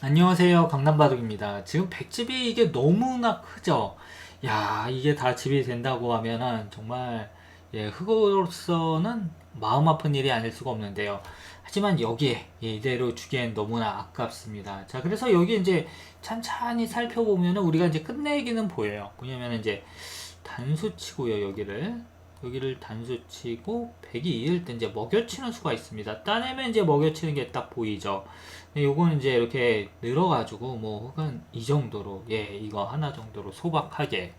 안녕하세요. 강남바둑입니다. 지금 백집이 이게 너무나 크죠? 야 이게 다 집이 된다고 하면은 정말 예 흑으로서는 마음 아픈 일이 아닐 수가 없는데요. 하지만 여기에 예, 이대로 주기엔 너무나 아깝습니다. 자 그래서 여기 이제 찬찬히 살펴보면은 우리가 이제 끝내기는 보여요. 뭐냐면 이제 단수 치고요 여기를 여기를 단수 치고 100이 이을 때 이제 먹여치는 수가 있습니다. 따내면 이제 먹여치는 게 딱 보이죠. 요거는 이제 이렇게 늘어가지고 뭐 혹은 이 정도로 예 이거 하나 정도로 소박하게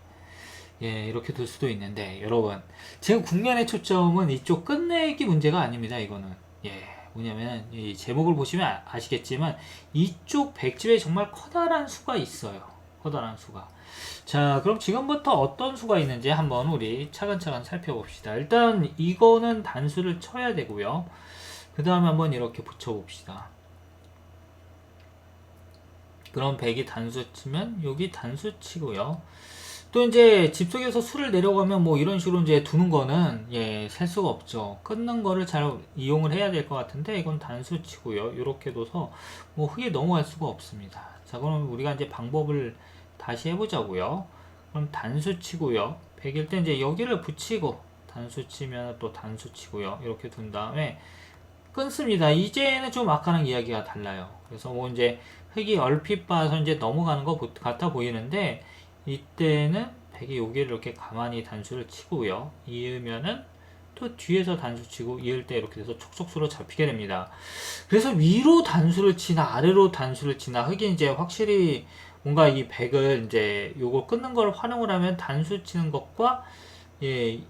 예 이렇게 둘 수도 있는데 여러분. 지금 국면의 초점은 이쪽 끝내기 문제가 아닙니다 이거는. 예 뭐냐면 이 제목을 보시면 아- 아시겠지만 이쪽 백집에 정말 커다란 수가 있어요 커다란 수가 자 그럼 지금부터 어떤 수가 있는지 한번 우리 차근차근 살펴봅시다 일단 이거는 단수를 쳐야 되고요 그 다음에 한번 이렇게 붙여봅시다 그럼 100이 단수 치면 여기 단수 치고요. 또 이제 집 속에서 술을 내려가면 뭐 이런 식으로 이제 두는 거는 예, 셀 수가 없죠. 끊는 거를 잘 이용을 해야 될 것 같은데 이건 단수 치고요. 이렇게 둬서 뭐 흙에 넘어갈 수가 없습니다. 자, 그럼 우리가 이제 방법을 다시 해보자고요. 그럼 단수 치고요. 100일 때 이제 여기를 붙이고 단수 치면 또 단수 치고요. 이렇게 둔 다음에 끊습니다. 이제는 좀 아까랑 이야기가 달라요. 그래서 뭐 이제 흙이 얼핏 봐서 이제 넘어가는 것 같아 보이는데 이때는 백이 여기를 이렇게 가만히 단수를 치고요. 이으면은 또 뒤에서 단수 치고 이을 때 이렇게 돼서 촉촉수로 잡히게 됩니다. 그래서 위로 단수를 치나 아래로 단수를 치나 흙이 이제 확실히 뭔가 이 백을 이제 요거 끊는 걸 활용을 하면 단수 치는 것과 예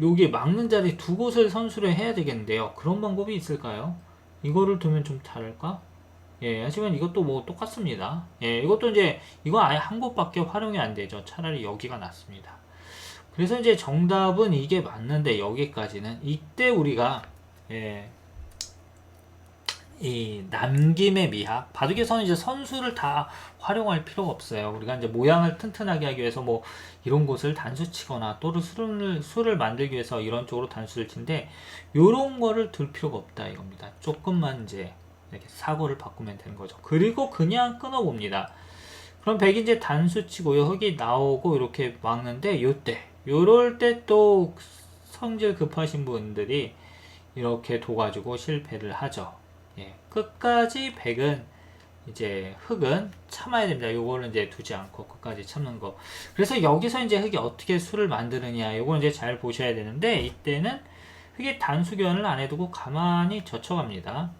여기 막는 자리 두 곳을 선수를 해야 되겠는데요. 그런 방법이 있을까요? 이거를 두면 좀 다를까? 예, 하지만 이것도 뭐 똑같습니다. 예, 이것도 이제 이거 아예 한 곳밖에 활용이 안 되죠. 차라리 여기가 낫습니다. 그래서 이제 정답은 이게 맞는데 여기까지는 이때 우리가 예, 이 남김의 미학 바둑에서는 이제 선수를 다 활용할 필요가 없어요. 우리가 이제 모양을 튼튼하게 하기 위해서 뭐 이런 곳을 단수 치거나 또는 수를 수를 만들기 위해서 이런 쪽으로 단수를 치는데 요런 거를 둘 필요가 없다 이겁니다. 조금만 이제 이렇게 사고를 바꾸면 되는 거죠. 그리고 그냥 끊어 봅니다. 그럼 백이 이제 단수 치고요. 흙이 나오고 이렇게 막는데 요때 요럴 때 또 성질 급하신 분들이 이렇게 둬가지고 실패를 하죠. 예, 끝까지 백은 이제 흙은 참아야 됩니다. 요거는 이제 두지 않고 끝까지 참는 거. 그래서 여기서 이제 흙이 어떻게 수를 만드느냐, 요거는 이제 잘 보셔야 되는데 이때는 흙이 단수견을 안 해두고 가만히 젖혀갑니다.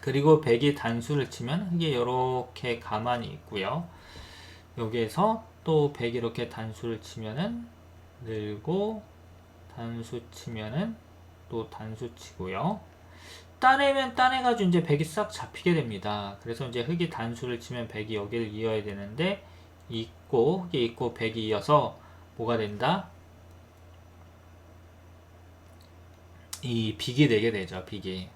그리고 백이 단수를 치면 흙이 이렇게 가만히 있고요. 여기에서 또 백이 이렇게 단수를 치면은 늘고 단수 치면은 또 단수 치고요. 따내면 따내가지고 이제 백이 싹 잡히게 됩니다. 그래서 이제 흙이 단수를 치면 백이 여기를 이어야 되는데 있고 흙이 있고 백이 이어서 뭐가 된다? 이 빅이 되게 되죠. 빅이.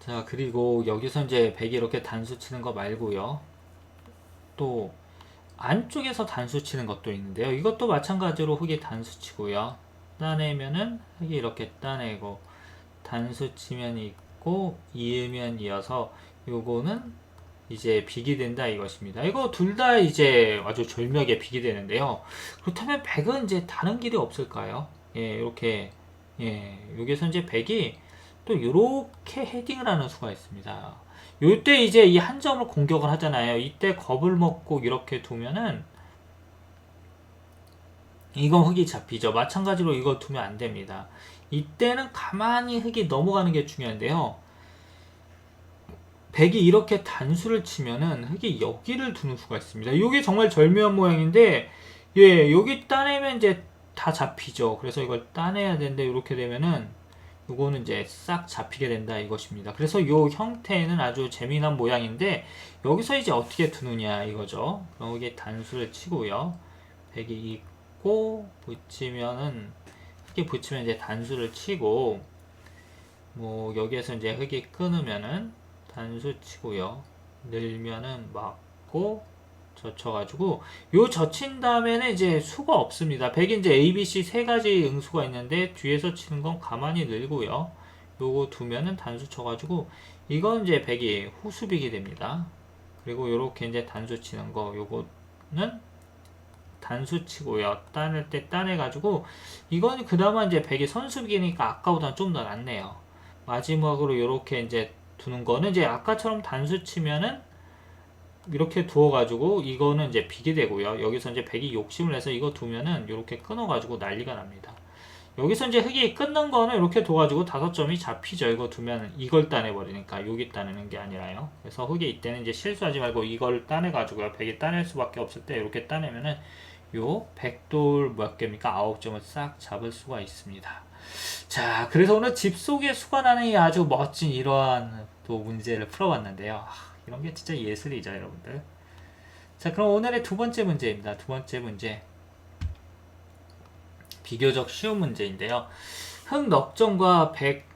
자 그리고 여기서 이제 백이 이렇게 단수 치는 거 말고요. 또 안쪽에서 단수 치는 것도 있는데요. 이것도 마찬가지로 흙이 단수 치고요. 따내면은 흙이 이렇게 따내고 단수 치면 있고 이으면 이어서 요거는 이제 빅이 된다 이것입니다. 이거 둘 다 이제 아주 절묘하게 빅이 되는데요. 그렇다면 백은 이제 다른 길이 없을까요? 예, 이렇게 예, 여기서 이제 백이 또 이렇게 헤딩을 하는 수가 있습니다. 요때 이제 이 한 점을 공격을 하잖아요. 이때 겁을 먹고 이렇게 두면은 이건 흙이 잡히죠. 마찬가지로 이거 두면 안 됩니다. 이때는 가만히 흙이 넘어가는 게 중요한데요. 백이 이렇게 단수를 치면은 흙이 여기를 두는 수가 있습니다. 이게 정말 절묘한 모양인데, 예, 여기 따내면 이제 다 잡히죠. 그래서 이걸 따내야 되는데, 이렇게 되면은, 이거는 이제 싹 잡히게 된다 이것입니다. 그래서 이 형태는 아주 재미난 모양인데, 여기서 이제 어떻게 두느냐 이거죠. 여기 단수를 치고요. 백이 있고, 붙이면은, 이렇게 붙이면 이제 단수를 치고, 뭐, 여기에서 이제 흙이 끊으면은, 단수 치고요. 늘면은 막고 젖혀가지고 요 젖힌 다음에는 이제 수가 없습니다. 백이 이제 A, B, C 세 가지 응수가 있는데 뒤에서 치는 건 가만히 늘고요. 요거 두면은 단수 쳐가지고 이건 이제 백이 후수빅이 됩니다. 그리고 요렇게 이제 단수 치는 거 요거는 단수 치고요. 따낼 때 따내가지고 이건 그나마 이제 백이 선수빅이니까 아까보다 좀더 낫네요. 마지막으로 요렇게 이제 두는 거는 이제 아까처럼 단수 치면은 이렇게 두어가지고 이거는 이제 비게 되고요. 여기서 이제 백이 욕심을 내서 이거 두면은 이렇게 끊어가지고 난리가 납니다. 여기서 이제 흙이 끊는 거는 이렇게 둬가지고 다섯 점이 잡히죠. 이거 두면 이걸 따내버리니까 여기 따내는 게 아니라요. 그래서 흙이 이때는 이제 실수하지 말고 이걸 따내가지고요. 백이 따낼 수밖에 없을 때 이렇게 따내면은 요 백돌 몇 개입니까? 아홉 점을 싹 잡을 수가 있습니다. 자, 그래서 오늘 집 속에 수가 나는 이 아주 멋진 이러한 또 문제를 풀어봤는데요. 아, 이런 게 진짜 예술이죠, 여러분들. 자, 그럼 오늘의 두 번째 문제입니다. 두 번째 문제. 비교적 쉬운 문제인데요. 흑 넉점과 백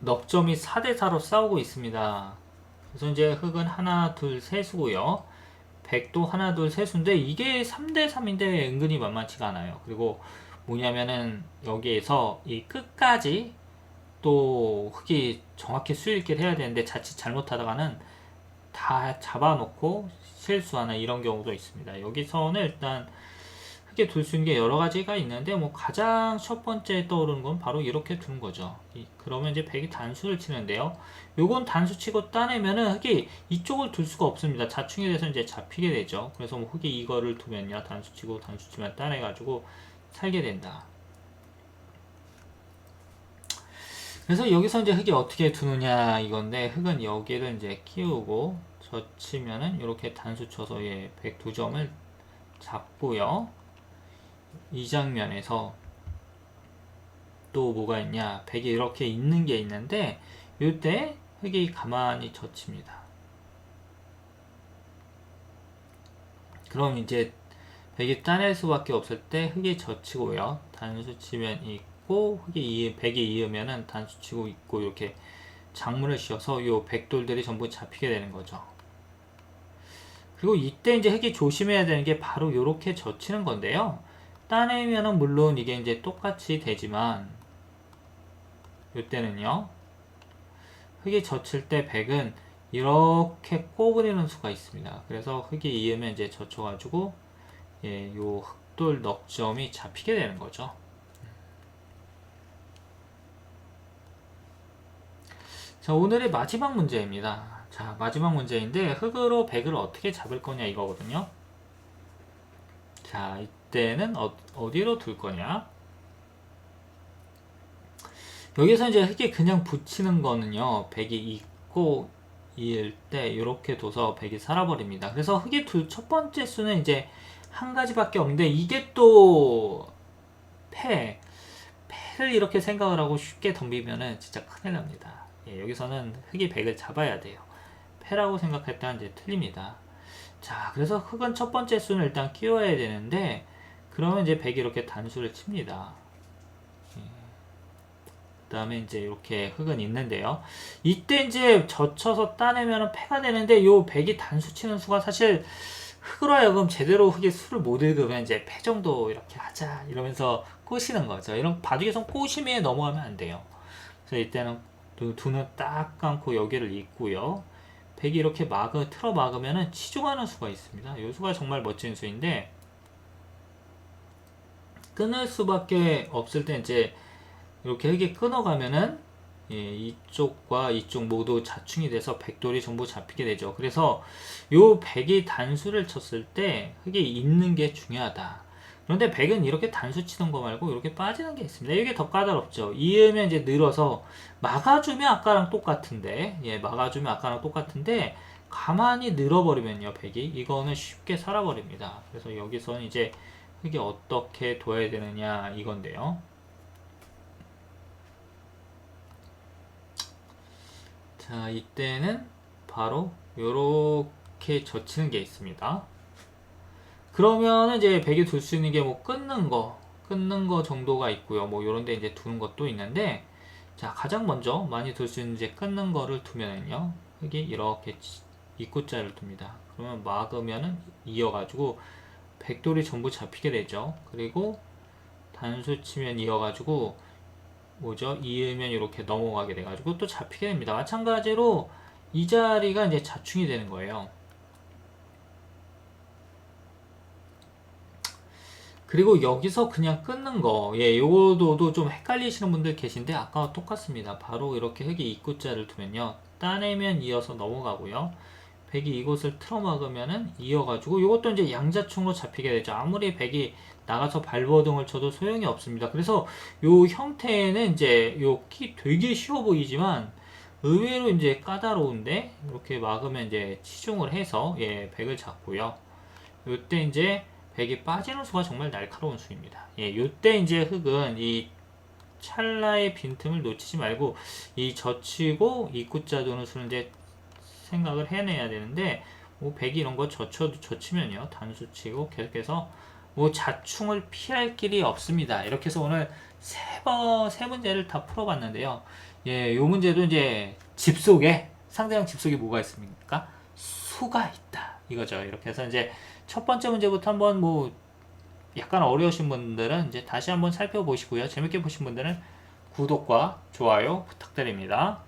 넉점이 4대4로 싸우고 있습니다. 그래서 이제 흑은 하나, 둘, 셋수고요. 백도 하나, 둘, 셋수인데 이게 3대3인데 은근히 만만치가 않아요. 그리고 뭐냐면은 여기에서 이 끝까지 또 흑이 정확히 수익기를 해야 되는데 자칫 잘못하다가는 다 잡아놓고 실수하는 이런 경우도 있습니다. 여기서는 일단 흑에 둘수 있는 게 여러 가지가 있는데 뭐 가장 첫 번째 떠오르는 건 바로 이렇게 두는 거죠. 이- 그러면 이제 백이 단수를 치는데요. 요건 단수 치고 따내면은 흑이 이쪽을 둘 수가 없습니다. 자충이 돼서 이제 잡히게 되죠. 그래서 뭐 흑이 이거를 두면요. 단수 치고 단수 치면 따내가지고 살게 된다. 그래서 여기서 이제 흑이 어떻게 두느냐 이건데 흑은 여기를 이제 키우고 젖히면은 이렇게 단수 쳐서 얘 102점을 잡고요. 이 장면에서 또 뭐가 있냐 백이 이렇게 있는 게 있는데 이때 흑이 가만히 젖힙니다. 그럼 이제 백이 따낼 수밖에 없을 때 흑이 젖히고요. 단수 치면 있고 흑이 이 백이 이으면은 단수 치고 있고 이렇게 작물을 씌워서 요 백돌들이 전부 잡히게 되는 거죠. 그리고 이때 이제 흑이 조심해야 되는 게 바로 요렇게 젖히는 건데요. 따내면은 물론 이게 이제 똑같이 되지만 이때는요. 흑이 젖힐 때 백은 이렇게 꼬부리는 수가 있습니다. 그래서 흑이 이으면 이제 젖혀가지고 예, 요 흑돌 넉점이 잡히게 되는 거죠. 자, 오늘의 마지막 문제입니다. 자, 마지막 문제인데 흑으로 백을 어떻게 잡을 거냐 이거거든요. 자, 이때는 어, 어디로 둘 거냐? 여기서 이제 흑이 그냥 붙이는 거는요. 백이 있고 이을 때 이렇게 둬서 백이 살아버립니다. 그래서 흑이 둘첫 번째 수는 이제 한 가지밖에 없는데 이게 또 패, 패를 이렇게 생각을 하고 쉽게 덤비면은 진짜 큰일 납니다. 예, 여기서는 흑이 백을 잡아야 돼요. 패라고 생각했다는 이제 틀립니다. 자, 그래서 흑은 첫 번째 수는 일단 끼워야 되는데 그러면 이제 백이 이렇게 단수를 칩니다. 그 다음에 이제 이렇게 흑은 있는데요. 이때 이제 젖혀서 따내면 패가 되는데 요 백이 단수 치는 수가 사실 흑으로 하여금 제대로 흑의 수를 못 읽으면 이제 패 정도 이렇게 하자 이러면서 꼬시는 거죠. 이런 바둑에선 꼬심에 넘어가면 안 돼요. 그래서 이때는 두, 두는 딱 감고 여기를 잇고요. 백이 이렇게 막을 틀어 막으면은 치중하는 수가 있습니다. 이 수가 정말 멋진 수인데 끊을 수밖에 없을 때 이제 이렇게 흙이 끊어가면은 예, 이쪽과 이쪽 모두 자충이 돼서 백돌이 전부 잡히게 되죠. 그래서 요 백이 단수를 쳤을 때 흙이 있는 게 중요하다. 그런데 백은 이렇게 단수 치는 거 말고 이렇게 빠지는 게 있습니다. 이게 더 까다롭죠. 이으면 이제 늘어서 막아주면 아까랑 똑같은데, 예, 막아주면 아까랑 똑같은데, 가만히 늘어버리면요, 백이. 이거는 쉽게 살아버립니다. 그래서 여기서는 이제 흙이 어떻게 둬야 되느냐, 이건데요. 자, 이때는 바로 요렇게 젖히는 게 있습니다. 그러면 이제 백이 둘수 있는 게 뭐 끊는 거, 끊는 거 정도가 있고요. 뭐 요런 데 이제 두는 것도 있는데, 자, 가장 먼저 많이 둘 수 있는 이제 끊는 거를 두면은요, 흙이 이렇게 치- 입구자를 둡니다. 그러면 막으면은 이어가지고 백돌이 전부 잡히게 되죠. 그리고 단수 치면 이어가지고 뭐죠? 이으면 이렇게 넘어가게 돼가지고 또 잡히게 됩니다. 마찬가지로 이 자리가 이제 자충이 되는 거예요. 그리고 여기서 그냥 끊는 거, 예, 요거도 좀 헷갈리시는 분들 계신데 아까와 똑같습니다. 바로 이렇게 흙이 입구자를 두면요, 따내면 이어서 넘어가고요. 백이 이곳을 틀어막으면은 이어가지고 요것도 이제 양자충으로 잡히게 되죠. 아무리 백이 나가서 발버둥을 쳐도 소용이 없습니다. 그래서 요 형태는 이제 요 키 되게 쉬워 보이지만 의외로 이제 까다로운데 이렇게 막으면 이제 치중을 해서 예, 백을 잡고요. 요때 이제 백이 빠지는 수가 정말 날카로운 수입니다. 예, 요때 이제 흙은 이 찰나의 빈틈을 놓치지 말고 이 젖히고 입구자 도는 수는 이제 생각을 해내야 되는데 뭐 백이 이런 거 젖혀도 젖히면요 단수 치고 계속해서 뭐 자충을 피할 길이 없습니다. 이렇게 해서 오늘 세번세 문제를 다 풀어봤는데요. 예, 요 문제도 이제 집 속에 상대방 집 속에 뭐가 있습니까? 수가 있다 이거죠. 이렇게 해서 이제 첫 번째 문제부터 한번 뭐 약간 어려우신 분들은 이제 다시 한번 살펴보시고요. 재밌게 보신 분들은 구독과 좋아요 부탁드립니다.